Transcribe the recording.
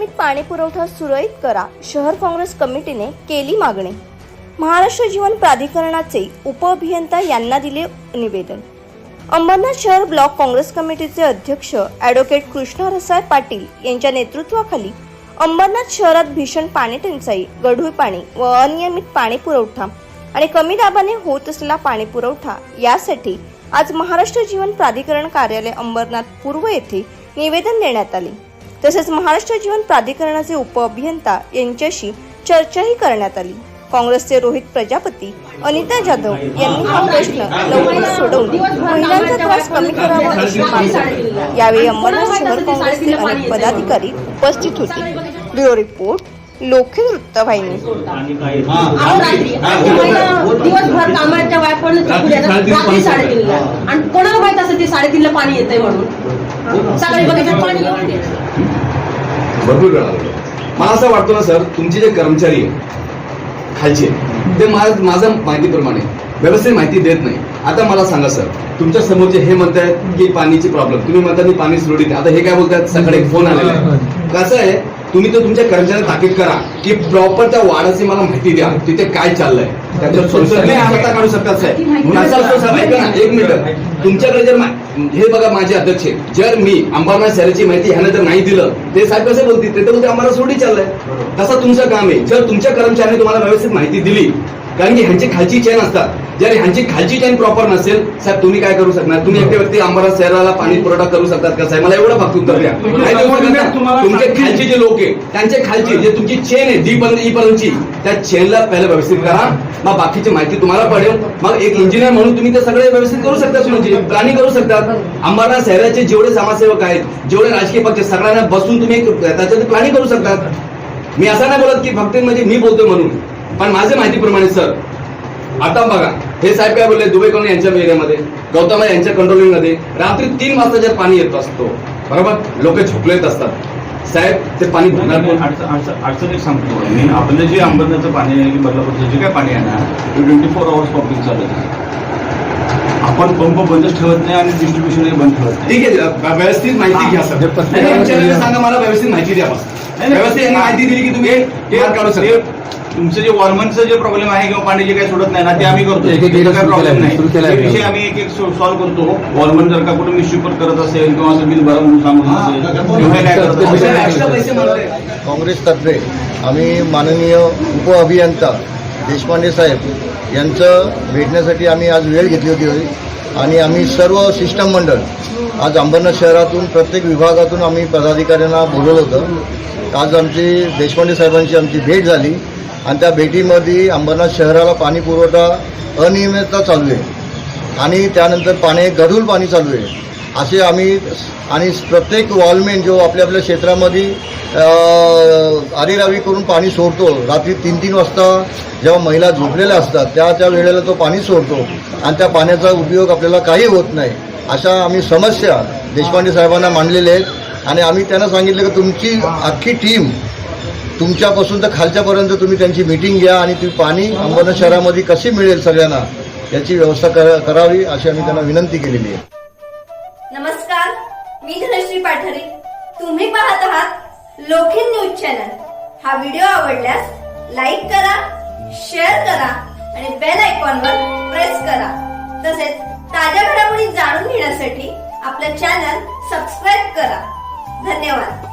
नियमित पाणी पुरवठा सुरळीत करा. शहर काँग्रेस कमिटीने केली मागणी. महाराष्ट्र जीवन प्राधिकरणाचे उपअभियंता यांना दिले निवेदन. अंबरनाथ शहर ब्लॉक काँग्रेस कमिटीचे अध्यक्ष ॲडव्होकेट कृष्णा रसाळ पाटील यांच्या नेतृत्वाखाली अंबरनाथ शहरात भीषण पाणी टंचाई गढूळ पाणी व अनियमित पाणी पुरवठा आणि कमी दाबाने होत असलेला पाणी पुरवठा यासाठी आज महाराष्ट्र जीवन प्राधिकरण कार्यालय अंबरनाथ पूर्व येथे निवेदन देण्यात आले. तसेच महाराष्ट्र जीवन प्राधिकरणाचे उपअभियंता यांच्याशी चर्चाही करण्यात आली. काँग्रेसचे रोहित प्रजापती अनिता जाधव यांनी हा प्रश्न लवकर सोडवून महिलांचा त्रास कमी करावा अशी मागणी यावेळी अंबरनाथ शहर काँग्रेसचे अनेक पदाधिकारी उपस्थित होते. ब्युरो रिपोर्ट लोकहित वृत्तवाहिनी. दिवसभर कामाच्या वायपण रात्री साडेतीनला. आणि कोणाला माहीत असं ते साडेतीनला पाणी येतंय म्हणून? सकाळी बघायचं पाणी येऊन गेलं. भरपूर वेळा. मला असं वाटतं ना सर तुमचे जे कर्मचारी आहे, खालचे ते मा- माझ्या माहितीप्रमाणे व्यवस्थित माहिती देत नाही आता मला सांगा सर तुमच्या समोरचे हे म्हणतायत की पाणीची प्रॉब्लेम तुम्ही म्हणता की पाणी सुरळीत. आता हे काय बोलतात सकाळी एक फोन आलेला आहे कसं आहे तुम्ही तर तुमच्या कर्मचाऱ्यांना ताकीद करा की प्रॉपर त्या वाडाची मला माहिती द्या तिथे काय चाललंय. स्वतः काढू शकतात साहेब. एक मिनिट. तुमच्याकडे जर मा- हे बघा माझे अध्यक्ष आहे. जर मी अंबाना शहराची माहिती ह्यानं जर नाही दिलं ते साहेब कसे बोलतील? ते तर बोलते आम्हाला सोडी चाललंय. तसं तुमचं काम आहे. जर तुमच्या कर्मचाऱ्यांनी तुम्हाला व्यवस्थित माहिती दिली कारण की ह्यांची खालची चेन असतात. जर ह्यांची खालची चेन प्रॉपर नसेल साहेब तुम्ही काय करू शकणार? तुम्ही एकटे व्यक्ती अंबारा शहराला पाणी पुरवठा करू शकतात का साहेब? मला एवढं फक्त उत्तर द्या? तुमचे खालचे जे लोक आहे त्यांचे खालची जे तुमची चेन आहे डी पर्यंत ई पर्यंतची त्या चेनला पहिलं व्यवस्थित करा. मग बाकीची माहिती तुम्हाला पडेल. मग एक इंजिनियर म्हणून तुम्ही ते सगळे व्यवस्थित करू शकता सुनीलजी प्लॅनिंग करू शकतात. अंबारा शहराचे जेवढे समाजसेवक आहेत जेवढे राजकीय पक्ष सगळ्यांना बसून तुम्ही त्याच्यात प्लॅनिंग करू शकतात. मी असं नाही बोलत की फक्त म्हणजे मी बोलतोय म्हणून. पण माझ्या माहितीप्रमाणे सर आता बघा हे साहेब काय बोलले दुबई कॉलनी यांच्या एरियामध्ये गौतम यांच्या कंट्रोलिंगमध्ये रात्री तीन वाजता जर पाणी येत असतो बरोबर? लोक झोपलेत असतात. साहेब ते पाणी? अडचण एक सांगतो. मी आपलं जे अंबरनाथचं पाणी आहे की बदलापूरचं जे काय पाणी आहे ना ते ट्वेंटी फोर आवर्स पंपिंग चालत. आपण पंप बंदच ठेवत नाही आणि डिस्ट्रीब्युशन बंद ठेवत नाही. ठीक आहे व्यवस्थित माहिती घ्या सर. सांगा मला व्यवस्थित माहिती द्या व्यवस्थित माहिती दिली की तुम्ही काढू शकता. तुमचं जे वॉर्मनचं जे प्रॉब्लेम आहे किंवा पाणी जे काही सोडत नाही ना ते आम्ही करतो प्रॉब्लेम नाही. ते. विषय आम्ही एक एक सॉल्व्ह करतो. वॉर्मन जर का कुठे मिसशिपत करत असेल किंवा असं बिल भरा म्हणून सांगत असेल हे. काँग्रेसतर्फे आम्ही माननीय उपअभियंता देशपांडे साहेब यांचं भेटण्यासाठी आम्ही आज वेळ घेतली होती आणि आम्ही सर्व सिस्टम मंडळ आज अंबरनाथ शहरातून प्रत्येक विभागातून आम्ही पदाधिकाऱ्यांना बोलवलं होतं. आज आमची देशपांडे साहेबांची आमची भेट झाली. आणि त्या भेटीमध्ये अंबरनाथ शहराला पाणी पुरवठा अनियमितता चालू आहे. आणि त्यानंतर पाणी गढूळ पाणी चालू आहे. असे आम्ही आणि प्रत्येक वॉलमेन जो आपल्या आपल्या क्षेत्रामध्ये आरेरावी करून पाणी सोडतो. रात्री तीन तीन वाजता जेव्हा महिला झोपलेल्या असतात त्या त्या वेळेला तो पाणी सोडतो. आणि त्या पाण्याचा उपयोग आपल्याला काही होत नाही. अशा आम्ही समस्या देशपांडे साहेबांना मांडलेल्या आहेत. आणि आम्ही त्यांना सांगितलं की तुमची अख्खी टीम तुमच्यापासून तर खालच्यापर्यंत तुम्ही त्यांची मिटिंग घ्या आणि ती पाणी अंबरनाथ शहरामध्ये कशी मिळेल सगळ्यांना याची व्यवस्था करावी अशी आम्ही त्यांना विनंती केलेली आहे. नमस्कार मी धनश्री पाठरी. तुम्ही पाहत आहात लोखिन न्यूज चॅनल. हा व्हिडिओ आवडल्यास लाईक करा शेअर करा आणि बेल आयकॉनवर प्रेस करा. तसेच ताज्या घडामोडी जाणून घेण्यासाठी आपलं चॅनल सबस्क्राईब करा. धन्यवाद.